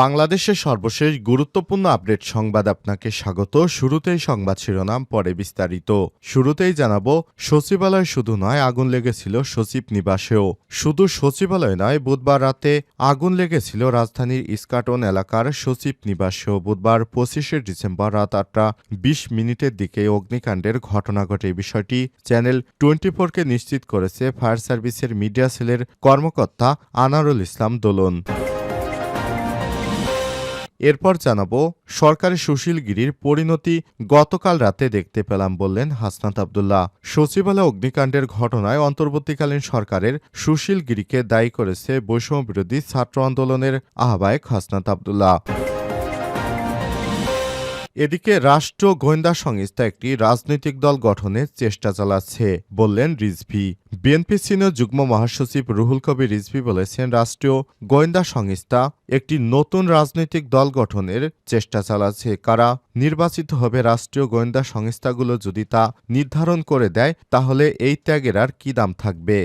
বাংলাদেশের সর্বশেষ গুরুত্বপূর্ণ আপডেট সংবাদ আপনাকে স্বাগত। শুরুতেই সংবাদ শিরোনাম, পরে বিস্তারিত। শুরুতেই জানাব, সচিবালয় শুধু নয়, আগুন লেগেছিল সচিব নিবাসেও। শুধু সচিবালয় নয়, বুধবার রাতে আগুন লেগেছিল রাজধানীর ইস্কাটন এলাকার সচিব নিবাসেও। বুধবার পঁচিশে ডিসেম্বর রাত আটটা বিশ মিনিটের দিকে অগ্নিকাণ্ডের ঘটনা ঘটে। বিষয়টি চ্যানেল টোয়েন্টি ফোরকে নিশ্চিত করেছে ফায়ার সার্ভিসের মিডিয়া সেলের কর্মকর্তা আনারুল ইসলাম দোলন। এরপর জানাব, সরকারি সুশীলগিরির পরিণতি গতকাল রাতে দেখতে পেলাম বললেন হাসনাত আবদুল্লাহ। সচিবালয় অগ্নিকাণ্ডের ঘটনায় অন্তর্বর্তীকালীন সরকারের সুশীল গিরিকে দায়ী করেছে বৈষম্য বিরোধী ছাত্র আন্দোলনের আহ্বায়ক হাসনাত আবদুল্লাহ। এদিকে রাষ্ট্র গোয়েন্দা সংস্থা একটি রাজনৈতিক দল গঠনের চেষ্টা চালাচ্ছে, বললেন রিজভি। বিএনপি সিনিয়র যুগ্ম মহাসচিব রুহুল কবির রিজভি বলেছেন, রাষ্ট্রীয় গোয়েন্দা সংস্থা একটি নতুন রাজনৈতিক দল গঠনের চেষ্টা চালাচ্ছে। কারা নির্বাচিত হবে রাষ্ট্রীয় গোয়েন্দা সংস্থাগুলো যদি তা নির্ধারণ করে দেয়, তাহলে এই ত্যাগের আর কি দাম থাকবে?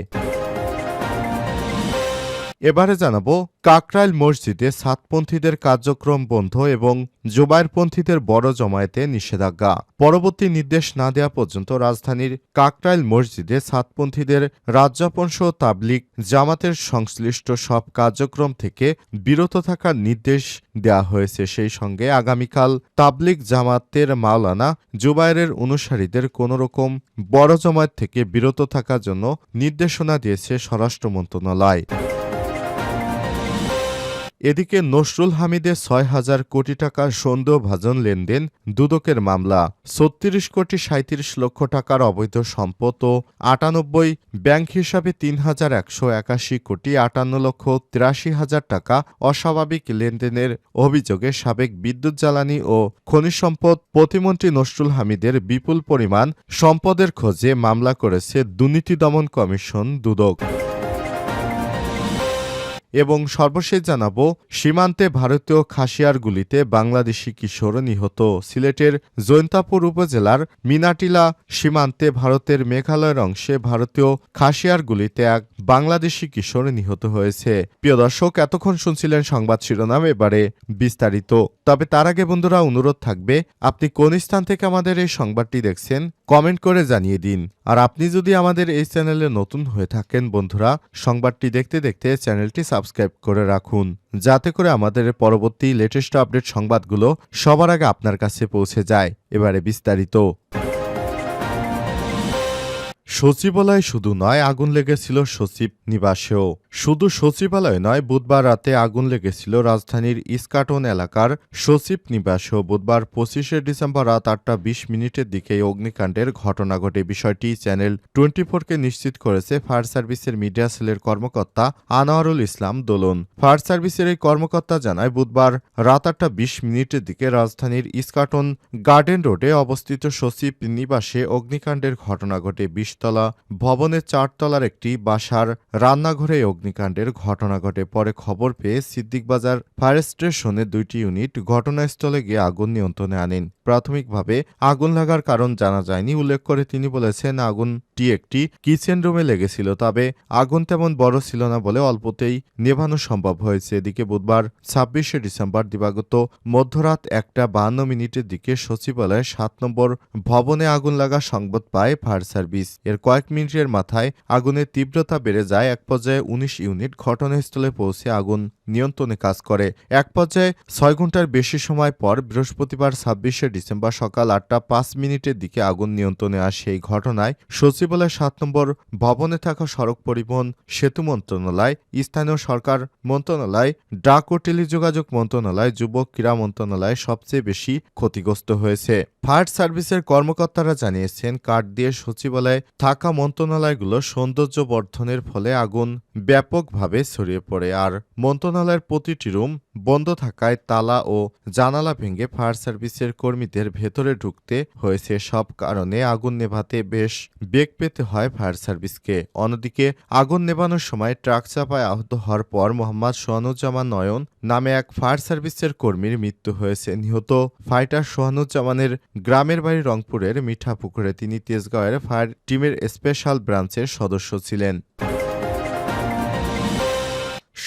এবারে জানাব, কাকরাইল মসজিদে সাতপন্থীদের কার্যক্রম বন্ধ এবং জোবাইরপন্থীদের বড় জমায়েতে নিষেধাজ্ঞা। পরবর্তী নির্দেশ না দেওয়া পর্যন্ত রাজধানীর কাকরাইল মসজিদে সাতপন্থীদের রাজ্যাপন তাবলিক জামাতের সংশ্লিষ্ট সব কার্যক্রম থেকে বিরত থাকার নির্দেশ দেওয়া হয়েছে। সেই সঙ্গে আগামীকাল তাবলিক জামাতের মাওলানা জুবাইরের অনুসারীদের কোনোরকম বড় জমায়েত থেকে বিরত থাকার জন্য নির্দেশনা দিয়েছে স্বরাষ্ট্র মন্ত্রণালয়। এদিকে নসরুল হামিদের ছয় হাজার কোটি টাকার সন্দেহভাজন লেনদেন, দুদকের মামলা, ছত্রিশ কোটি সাঁত্রিশ লক্ষ টাকার অবৈধ সম্পদ ও আটানব্বই ব্যাংক হিসাবে তিন হাজার একশো একাশি কোটি আটান্ন লক্ষ তিরাশি হাজার টাকা অস্বাভাবিক লেনদেনের অভিযোগে সাবেক বিদ্যুৎ জ্বালানি ও খনিজ সম্পদ প্রতিমন্ত্রী নসরুল হামিদের বিপুল পরিমাণ সম্পদের খোঁজে মামলা করেছে দুর্নীতি দমন কমিশন দুদক। এবং সর্বশেষ জানাব, সীমান্তে ভারতীয় খাসিয়ারগুলিতে বাংলাদেশি কিশোর নিহত। সিলেটের জৈন্তাপুর উপজেলার মিনাটিলা সীমান্তে ভারতের মেঘালয়ের অংশে ভারতীয় খাসিয়ারগুলিতে এক বাংলাদেশি কিশোর নিহত হয়েছে। প্রিয় দর্শক, এতক্ষণ শুনছিলেন সংবাদ শিরোনাম, এবারে বিস্তারিত। তবে তার আগে বন্ধুরা, অনুরোধ থাকবে, আপনি কোন স্থান থেকে আমাদের এই সংবাদটি দেখছেন কমেন্ট করে জানিয়ে দিন। আর আপনি যদি আমাদের এই চ্যানেলে নতুন হয়ে থাকেন বন্ধুরা, সংবাদটি দেখতে দেখতে চ্যানেলটি সাবস্ক্রাইব করে রাখুন। যাতে করে আমাদের পরবর্তী লেটেস্ট আপডেট সংবাদগুলো সবার আগে আপনার কাছে পৌঁছে যায়। এবারে বিস্তারিত। সচিবালয় শুধু নয়, আগুন লেগেছিল সচিব নিবাসেও। শুধু সচিবালয় নয়, বুধবার রাতে আগুন লেগেছিল রাজধানীর ইস্কাটন এলাকার সচিব নিবাসেও বুধবার পঁচিশে ডিসেম্বর রাত আটটা বিশ মিনিটের দিকে অগ্নিকাণ্ডের ঘটনা ঘটে। বিষয়টি চ্যানেল টোয়েন্টি ফোরকে নিশ্চিত করেছে ফায়ার সার্ভিসের মিডিয়া সেলের কর্মকর্তা আনোয়ারুল ইসলাম দোলন। ফায়ার সার্ভিসের এই কর্মকর্তা জানায়, বুধবার রাত আটটা বিশ মিনিটের দিকে রাজধানীর ইস্কাটন গার্ডেন রোডে অবস্থিত সচিব নিবাসে অগ্নিকাণ্ডের ঘটনা ঘটে। বিশতলা ভবনের চারতলার একটি বাসার রান্নাঘরে এই অগ্নিকাণ্ডের ঘটনা ঘটে। পরে খবর পেয়ে সিদ্দিকবাজার ফায়ার স্টেশনের দুইটি ইউনিট ঘটনাস্থলে গিয়ে আগুন নিয়ন্ত্রণে আনেন। প্রাথমিকভাবে আগুন লাগার কারণ জানা যায়নি, উল্লেখ করে তিনি বলেছেন আগুনটি একটি কিচেন রুমে লেগেছিল, তবে আগুন তেমন বড় ছিল না বলে অল্পতেই নেভানো সম্ভব হয়েছে। এদিকে বুধবার ছাব্বিশে ডিসেম্বর দিবাগত মধ্যরাত একটা বাহান্ন মিনিটের দিকে সচিবালয়ের সাত নম্বর ভবনে আগুন লাগা সংবাদ পায় ফায়ার সার্ভিস। এর কয়েক মিনিটের মাথায় আগুনের তীব্রতা বেড়ে যায়। এক পর্যায়ে উনিশ ইউনিট ঘটনাস্থলে পৌঁছে আগুন নিয়ন্ত্রণে কাজ করে। এক পর্যায়ে ছয় ঘণ্টার বেশি সময় পর বৃহস্পতিবার ছাব্বিশে ডিসেম্বর সকাল আটটা পাঁচ মিনিটের দিকে আগুন নিয়ন্ত্রণে আসে এই ঘটনায়। সচিবালয় সাত নম্বর ভবনে থাকা সড়ক পরিবহন সেতু মন্ত্রণালয়, স্থানীয় সরকার মন্ত্রণালয়, ডাক ও টেলিযোগাযোগ মন্ত্রণালয় যুবক ক্রীড়া মন্ত্রণালয় সবচেয়ে বেশি ক্ষতিগ্রস্ত হয়েছে। ফায়ার সার্ভিসের কর্মকর্তারা জানিয়েছেন, কাঠ দিয়ে সচিবালয়ে থাকা মন্ত্রণালয়গুলো সৌন্দর্য বর্ধনের ফলে আগুন ব্যাপকভাবে ছড়িয়ে পড়ে। আর মন্ত্রণালয় মন্ত্রণালয়ের প্রতিটি রুম বন্ধ থাকায় তালা ও জানালা ভেঙে ফায়ার সার্ভিসের কর্মীদের ভেতরে ঢুকতে হয়েছে। সব কারণে আগুন নেভাতে বেশ বেগ পেতে হয় ফায়ার সার্ভিসকে। অন্যদিকে, আগুন নেভানোর সময় ট্রাক চাপায় আহত হওয়ার পর মোহাম্মদ সোহানুজ্জামান নয়ন নামে এক ফায়ার সার্ভিসের কর্মীর মৃত্যু হয়েছে। নিহত ফাইটার সোহানুজ্জামানের গ্রামের বাড়ি রংপুরের মিঠাপুকুরে তিনি তেজগাঁওয়ের ফায়ার টিমের স্পেশাল ব্রাঞ্চের সদস্য ছিলেন।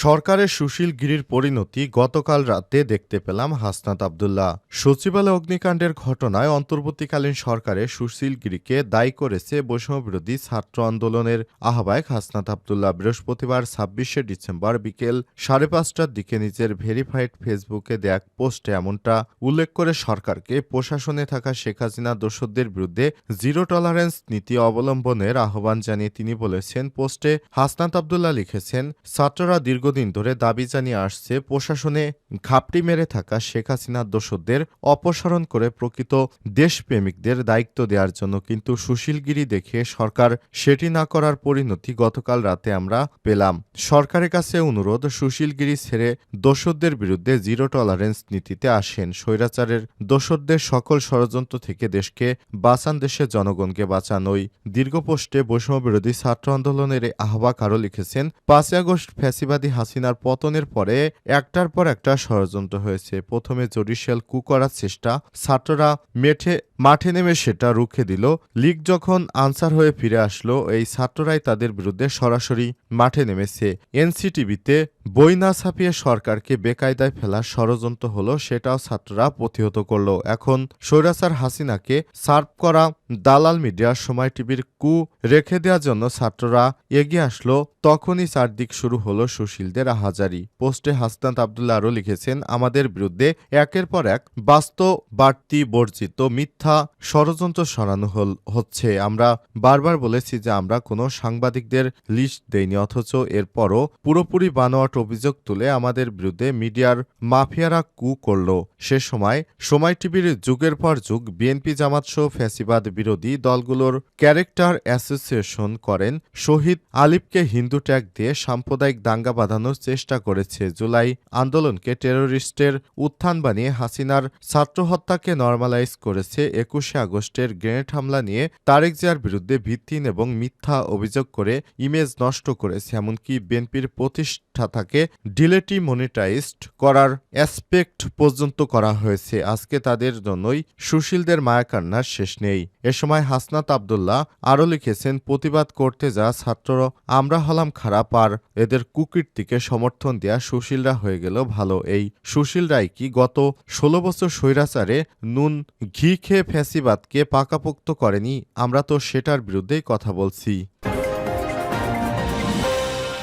সরকারের সুশীল গিরির পরিণতি গতকাল রাতে দেখতে পেলাম হাসনাত আবদুল্লাহ। সচিবালয় অগ্নিকাণ্ডের ঘটনায় অন্তর্বর্তীকালীন সরকারে সুশীল গিরিকে দায়ী করেছে বৈষম্যবিরোধী ছাত্র আন্দোলনের আহ্বায়ক হাসনাত আবদুল্লাহ। বৃহস্পতিবার ছাব্বিশে ডিসেম্বর বিকেল সাড়ে পাঁচটার দিকে নিজের ভেরিফাইড ফেসবুকে দেয়া পোস্টে এমনটা উল্লেখ করে সরকারকে প্রশাসনে থাকা শেখ হাসিনা দোষদের বিরুদ্ধে জিরো টলারেন্স নীতি অবলম্বনের আহ্বান জানিয়ে তিনি বলেছেন, পোস্টে হাসনাত আবদুল্লাহ লিখেছেন, ছাত্ররা দীর্ঘদিন ধরে দাবি জানিয়ে আসছে, প্রশাসনে ঘাপটি মেরে থাকা শেখ হাসিনার দোষদের অপসারণ করে প্রকৃত দেশপ্রেমিকদের দায়িত্ব দেওয়ার জন্য কিন্তু সুশীলগিরি দেখে সরকার সেটি না করার পরিণতি গতকাল রাতে আমরা পেলাম। সরকারের কাছে অনুরোধ, সুশীলগিরি ছেড়ে দোষদের বিরুদ্ধে জিরো টলারেন্স নীতিতে আসেন। স্বৈরাচারের দোষদের সকল ষড়যন্ত্র থেকে দেশকে বাঁচান, দেশের জনগণকে বাঁচান। ওই দীর্ঘ পোস্টে বৈষম্য বিরোধী ছাত্র আন্দোলনের এই আহ্বায়ক আরও লিখেছেন, পাঁচই আগস্ট ফ্যাসিবাদী হাসিনার পতনের পরে একটার পর একটা ষড়যন্ত্র হয়েছে। প্রথমে জুডিশিয়াল কু করার চেষ্টা, ছাত্ররা মেঠে, মাঠে নেমে সেটা রুখে দিল। লীগ যখন আনসার হয়ে ফিরে আসলো, এই ছাত্ররাই তাদের বিরুদ্ধে সরাসরি মাঠে নেমেছে। এনসিটিভিতে বই না ছাপিয়ে সরকারকে বেকায়দায় ফেলার ষড়যন্ত্র হলো, সেটাও ছাত্ররা প্রতিহত করল। এখন স্বৈরাচার হাসিনাকে সার্ভ করা দালাল মিডিয়ার সময় টিভির কু রেখে দেওয়ার জন্য ছাত্ররা এগিয়ে আসলো। তখনই চারদিক শুরু হলো সুশীলদের আহাজারি পোস্টে হাসনাত আবদুল্লাহ আরও লিখেছেন, আমাদের বিরুদ্ধে একের পর এক বাস্তব, বাড়তি, বর্জিত মিথ্যা ষড়যন্ত্র সরানো হচ্ছে। আমরা বারবার বলেছি যে আমরা কোনো সাংবাদিকদের লিস্ট দেইনি, অথচ এরপরও পুরোপুরি বানোয়াট অভিযোগ তুলে আমাদের বিরুদ্ধে মিডিয়ার মাফিয়ারা কু করল। সে সময় সময় টিভির যুগের পর যুগ, বিএনপি জামাত সহ ফ্যাসিবাদ বিরোধী দলগুলোর ক্যারেক্টার অ্যাসোসিয়েশন করেন শহীদ আলিফকে হিন্দু ট্যাগ দিয়ে সাম্প্রদায়িক দাঙ্গা বাঁধানোর চেষ্টা করেছে জুলাই আন্দোলনকে টেরোরিস্টের উত্থান বানিয়ে হাসিনার ছাত্র হত্যাকে নর্মালাইজ করেছে একুশে আগস্টের গ্রেনেড হামলা নিয়ে তারেক জিয়ার বিরুদ্ধে ভিত্তিহীন এবং মিথ্যা অভিযোগ করে ইমেজ নষ্ট করেছে, এমনকি বিএনপির প্রতিষ্ঠাতাকে ডিলেটি মনিটাইজড করার অ্যাসপেক্ট পর্যন্ত করা হয়েছে। আজকে তাদের জন্যই সুশীলদের মায়াকান্নার শেষ নেই। এ সময় হাসনাত আবদুল্লাহ আরও লিখেছেন, প্রতিবাদ করতে যা ছাত্র আমরা হলাম খারাপ আর এদের কুকীর্তিকে সমর্থন দেয়া সুশীলরা হয়ে গেল ভালো। এই সুশীলরাই কি গত ষোলো বছর স্বৈরাচারে নুন, ঘি খেয়ে ফ্যাসিবাদকে পাকাপোক্ত করেনি? আমরা তো সেটার বিরুদ্ধেই কথা বলছি।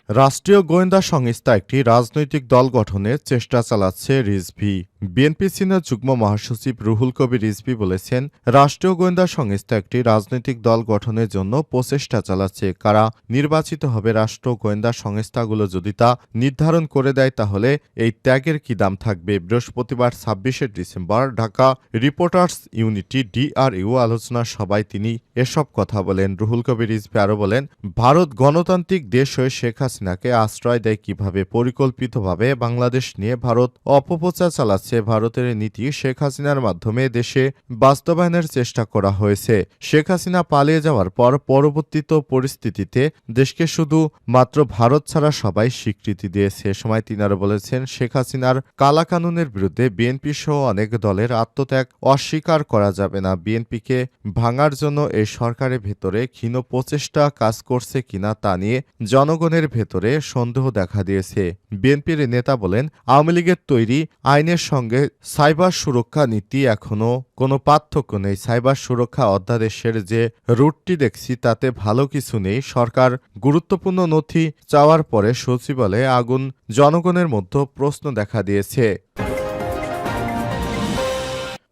রাষ্ট্রীয় গোয়েন্দা সংস্থা একটি রাজনৈতিক দল গঠনের চেষ্টা চালাচ্ছে রিজভি। বিএনপি সিনিয়র যুগ্ম মহাসচিব রুহুল কবির রিজভি বলেছেন, রাষ্ট্রীয় গোয়েন্দা সংস্থা একটি রাজনৈতিক দল গঠনের জন্য প্রচেষ্টা চালাচ্ছে। কারা নির্বাচিত হবে রাষ্ট্র গোয়েন্দা সংস্থাগুলো যদি তা নির্ধারণ করে দেয়, তাহলে এই ত্যাগের কি দাম থাকবে? বৃহস্পতিবার ছাব্বিশে December Dhaka reporters unity DRU আলোচনা সভায় তিনি এসব কথা বলেন। রুহুল কবির রিজভি আরও বলেন, ভারত গণতান্ত্রিক দেশ হয়ে শেখ হাসিনাকে আশ্রয় দেয় কীভাবে? পরিকল্পিতভাবে বাংলাদেশ নিয়ে ভারত অপপ্রচার চালাচ্ছে। ভারতের নীতি শেখ হাসিনার মাধ্যমে দেশে বাস্তবায়নের চেষ্টা করা হয়েছে। শেখ হাসিনা পালিয়ে যাওয়ার পর পরবর্তীত পরিস্থিতিতে দেশকে শুধু মাত্র ভারত ছাড়া সবাই স্বীকৃতি দিয়েছে। সময় তিনি আরও বলেছেন, শেখ হাসিনার কালাকানুনের বিরুদ্ধে বিএনপি সহ অনেক দলের আত্মত্যাগ অস্বীকার করা যাবে না। বিএনপিকে ভাঙার জন্য এই সরকারের ভেতরে ক্ষীণ প্রচেষ্টা কাজ করছে কিনা তা নিয়ে জনগণের ভেতরে সন্দেহ দেখা দিয়েছে। বিএনপির নেতা বলেন, আওয়ামী লীগের তৈরি আইনের সঙ্গে সাইবার সুরক্ষা নীতি এখনও কোনো পার্থক্য নেই। সাইবার সুরক্ষা অধ্যাদেশের যে রুটটি দেখছি, তাতে ভালো কিছু নেই। সরকার গুরুত্বপূর্ণ নথি চাওয়ার পরে সচিবালয়ে আগুন, জনগণের মধ্যে প্রশ্ন দেখা দিয়েছে।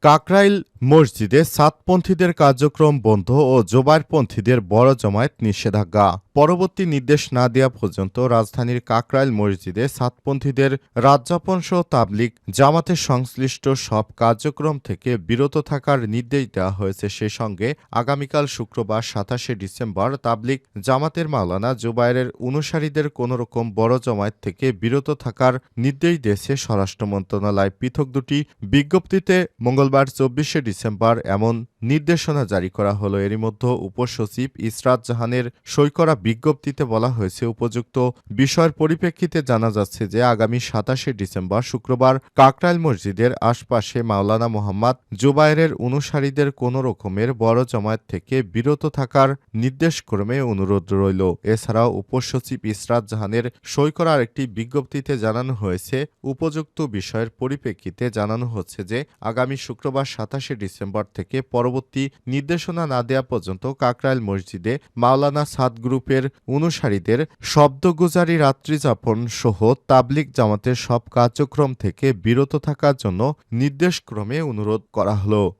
কাকরাইল মসজিদে সাতপন্থীদের কার্যক্রম বন্ধ ও জোবাইরপন্থীদের বড় জমায়েত নিষেধাজ্ঞা। পরবর্তী নির্দেশ না দেওয়া পর্যন্ত রাজধানীর কাকরাইল মসজিদে সাতপন্থীদের রাজ্যাপন সহ তাবলিক জামাতের সংশ্লিষ্ট সব কার্যক্রম থেকে বিরত থাকার নির্দেশ দেওয়া হয়েছে। সে সঙ্গে আগামীকাল শুক্রবার সাতাশে ডিসেম্বর তাবলিক জামাতের মাওলানা জুবাইরের অনুসারীদের কোনোরকম বড় জমায়েত থেকে বিরত থাকার নির্দেশ দিয়েছে স্বরাষ্ট্র মন্ত্রণালয়। পৃথক দুটি বিজ্ঞপ্তিতে মঙ্গলবার চব্বিশে ডিসেম্বর এমন নির্দেশনা জারি করা হলো। এরই মধ্যে উপসচিব ইসরাত জাহানের সই করা বিজ্ঞপ্তিতে বলা হয়েছে, উপযুক্ত বিষয়ের পরিপ্রেক্ষিতে জানা যাচ্ছে যে, আগামী সাতাশে ডিসেম্বর শুক্রবার কাকরাইল মসজিদের আশপাশে মাওলানা মোহাম্মদ জুবাইরের অনুসারীদের কোনো রকমের বড় জমায়েত থেকে বিরত থাকার নির্দেশক্রমে অনুরোধ রইল। এছাড়াও উপসচিব ইসরাত জাহানের সই করা আরেকটি বিজ্ঞপ্তিতে জানানো হয়েছে, উপযুক্ত বিষয়ের পরিপ্রেক্ষিতে জানানো হচ্ছে যে, আগামী শুক্রবার সাতাশে ডিসেম্বর থেকে পরবর্তী নির্দেশনা না দেয়া পর্যন্ত কাকরাইল মসজিদে মাওলানা সাদ গ্রুপের অনুসারীদের শব্দগুজারি, রাত্রিযাপন সহ তাবলিক জামাতের সব কার্যক্রম থেকে বিরত থাকার জন্য নির্দেশক্রমে অনুরোধ করা হলো।